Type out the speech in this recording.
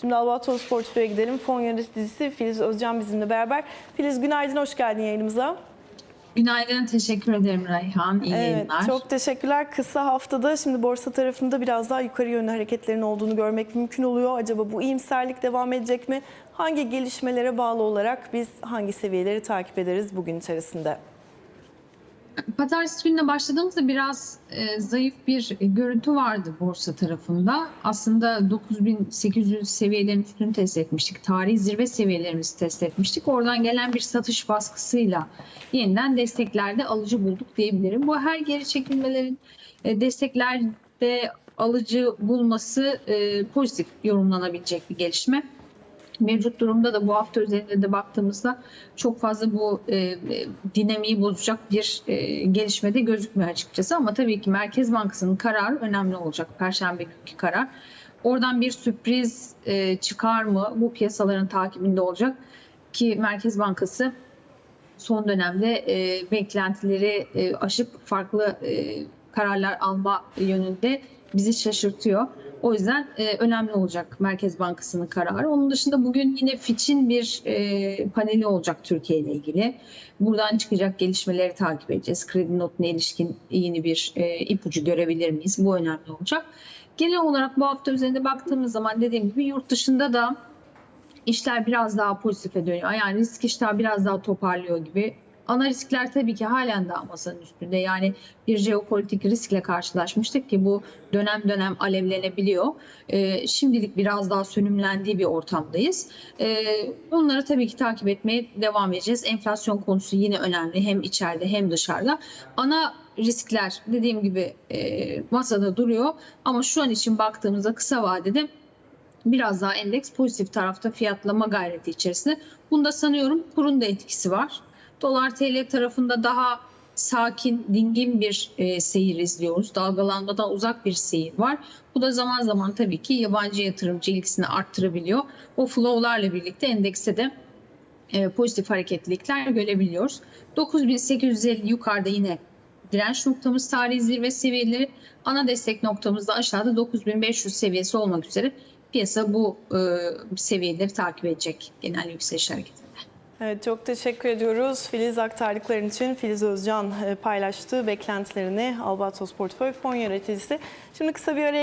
Şimdi Albatros Portföy'e gidelim. Fon yöneticisi Filiz Özcan bizimle beraber. Filiz günaydın, hoş geldin yayınımıza. Günaydın, teşekkür ederim Reyhan. İyi Evet, yayınlar. çok teşekkürler. Kısa haftada şimdi borsa tarafında biraz daha yukarı yönlü hareketlerin olduğunu görmek mümkün oluyor. Acaba bu iyimserlik devam edecek mi? Hangi gelişmelere bağlı olarak biz hangi seviyeleri takip ederiz bugün içerisinde? Pazartesi gününe başladığımızda biraz e, zayıf bir görüntü vardı borsa tarafında. Aslında 9800 seviyelerin üstünü test etmiştik. Tarihi zirve seviyelerimizi test etmiştik. Oradan gelen bir satış baskısıyla yeniden desteklerde alıcı bulduk diyebilirim. Bu her geri çekilmelerin e, desteklerde alıcı bulması e, pozitif yorumlanabilecek bir gelişme. Mevcut durumda da bu hafta üzerinde de baktığımızda çok fazla bu e, e, dinamiği bozacak bir e, gelişme de gözükmüyor açıkçası. Ama tabii ki Merkez Bankası'nın kararı önemli olacak. Perşembe günkü karar. Oradan bir sürpriz e, çıkar mı? Bu piyasaların takibinde olacak. Ki Merkez Bankası son dönemde e, beklentileri e, aşıp farklı e, kararlar alma yönünde bizi şaşırtıyor. O yüzden e, önemli olacak Merkez Bankası'nın kararı. Onun dışında bugün yine Fitch'in bir e, paneli olacak Türkiye ile ilgili. Buradan çıkacak gelişmeleri takip edeceğiz. Kredi notuna ilişkin yeni bir e, ipucu görebilir miyiz? Bu önemli olacak. Genel olarak bu hafta üzerinde baktığımız zaman dediğim gibi yurt dışında da işler biraz daha pozitife dönüyor. Yani risk iştahı biraz daha toparlıyor gibi. Ana riskler tabii ki halen daha masanın üstünde. Yani bir jeopolitik riskle karşılaşmıştık ki bu dönem dönem alevlenebiliyor. Ee, şimdilik biraz daha sönümlendiği bir ortamdayız. Ee, bunları tabii ki takip etmeye devam edeceğiz. Enflasyon konusu yine önemli hem içeride hem dışarıda. Ana riskler dediğim gibi e, masada duruyor ama şu an için baktığımızda kısa vadede biraz daha endeks pozitif tarafta fiyatlama gayreti içerisinde. Bunda sanıyorum kurun da etkisi var. Dolar TL tarafında daha sakin, dingin bir e, seyir izliyoruz. Dalgalanmadan uzak bir seyir var. Bu da zaman zaman tabii ki yabancı yatırımcı ilgisini arttırabiliyor. O flow'larla birlikte endekste de e, pozitif hareketlilikler görebiliyoruz. 9850 yukarıda yine direnç noktamız tarihi zirve seviyeleri. Ana destek noktamızda aşağıda 9500 seviyesi olmak üzere piyasa bu e, seviyeleri takip edecek genel yükseliş hareketinde. Evet, çok teşekkür ediyoruz Filiz aktardıkların için. Filiz Özcan e, paylaştığı beklentilerini Albatros Portföy Fon Yöneticisi. Şimdi kısa bir araya